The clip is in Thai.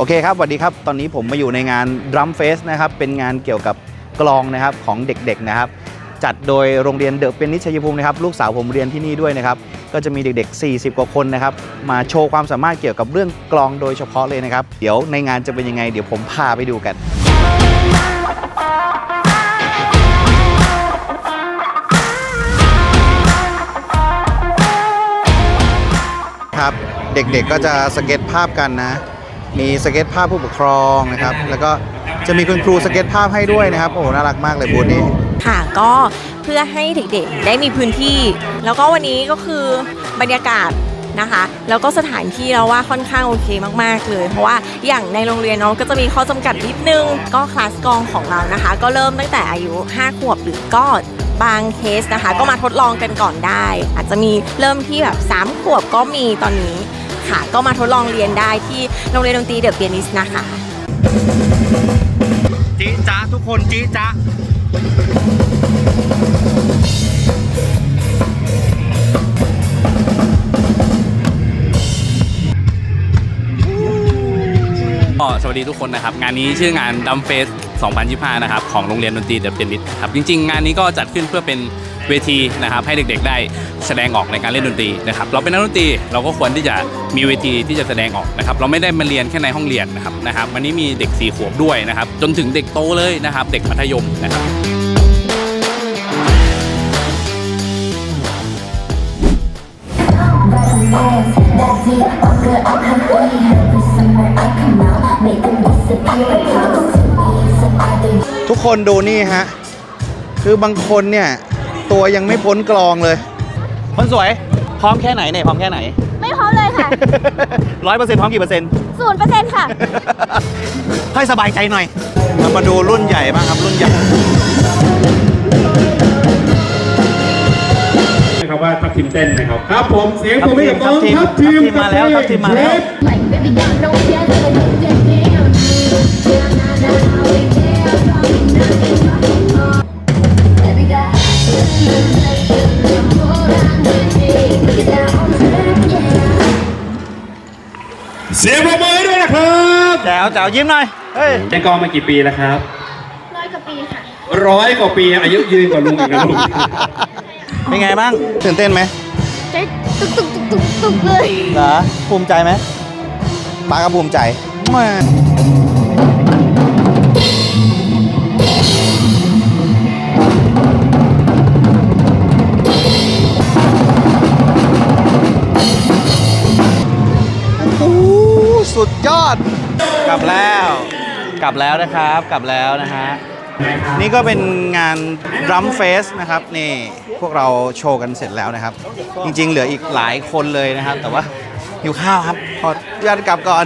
โอเคครับสวัสดีครับ ตอนนี้ผมมาอยู่ในงาน Drum Fest นะครับ เป็นงานเกี่ยวกับกลองนะครับของเด็กๆนะครับ จัดโดยโรงเรียนเดอะเป็นนิชยภูมินะครับ ลูกสาวผมเรียนที่นี่ด้วยนะครับ ก็จะมีเด็กๆ 40 กว่าคนนะครับ มาโชว์ความสามารถเกี่ยวกับเรื่องกลองโดยเฉพาะเลยนะครับ เดี๋ยวในงานจะเป็นยังไง เดี๋ยวผมพาไปดูกันครับ เด็กๆก็จะสเก็ตภาพกันนะ มีสเก็ตภาพผู้ปกครองนะครับ แล้วก็จะมีคุณครูสเก็ตภาพให้ด้วยนะครับ โอ้โหน่ารักมากเลยบูธนี้ ค่ะก็เพื่อให้เด็กๆได้มีพื้นที่ แล้วก็วันนี้ก็คือบรรยากาศนะคะ แล้วก็สถานที่เราว่าค่อนข้างโอเคมากๆเลย เพราะว่าอย่างในโรงเรียนน้องก็จะมีข้อจำกัดนิดนึง ก็คลาสกองของเรานะคะ ก็เริ่มตั้งแต่อายุ 5 ขวบหรือก็บางเคสนะคะ ก็มาทดลองกันก่อนได้ อาจจะมีเริ่มที่แบบ 3 ขวบก็มีตอนนี้ ค่ะ ก็มาทดลองเรียนได้ที่โรงเรียนดนตรีเดอะเปียนิสนะคะจีจ้าทุกคนจีจ้าก็สวัสดีทุกคนนะครับ งานนี้ชื่องานดัมเฟส 2025 นะครับ ของโรงเรียนดนตรีเดอะเปียนิสครับ จริง ๆ งานนี้ก็จัดขึ้นเพื่อเป็น เวทีนะครับให้เด็กๆ ได้แสดงออกในการเล่นดนตรีนะครับเราเป็นนักดนตรีเราก็ควรที่จะมีเวทีที่จะแสดงออกนะครับเราไม่ได้มาเรียนแค่ในห้องเรียนนะครับนะครับวันนี้มีเด็ก4ขวบด้วยนะครับจนถึงเด็กโตเลยนะครับเด็กมัธยมนะครับทุกคนดูนี่ฮะ คือบางคนเนี่ย ตัวยังไม่พ้นกลองเลย คนสวยพร้อมแค่ไหนเนี่ยพร้อมแค่ไหน ไม่พร้อมเลยค่ะร้อยเปอร์เซ็นต์พร้อมกี่เปอร์เซ็นต์ศูนย์เปอร์เซ็นต์ค่ะ ให้สบายใจหน่อยเรามาดูรุ่นใหญ่บ้างครับรุ่นใหญ่ นะครับว่าทัพทีมเต้นนะครับครับผมเสียงปรบมือให้กับน้องทัทัพพทีทีมมทัพทีมมาแล้วทัพทีมมาแล้ว Like, baby, y'all don't care, like, you get down. เสียงปรบมือให้ด้วยนะครับแจ๋วแจ๋วยิ้มหน่อย เฮ้ยเล่นกลองมากี่ปีแล้วครับ ร้อยกว่าปีค่ะ ร้อยกว่าปีอายุยืนกว่าลุงอีกนะลุงเป็นไงบ้าง ตื่นเต้นไหมใจตุกตุกตุกตุกตุกเลย เหรอภูมิใจไหมป้าก็ภูมิใจแม่ สุดยอด กลับแล้ว กลับแล้วนะครับ กลับแล้วนะฮะ นี่ก็เป็นงาน Drum Fest นะครับ นี่พวกเราโชว์กันเสร็จแล้วนะครับ จริงๆ เหลืออีกหลายคนเลยนะครับ แต่ว่าหิวข้าวครับ ขออนุญาตกลับก่อน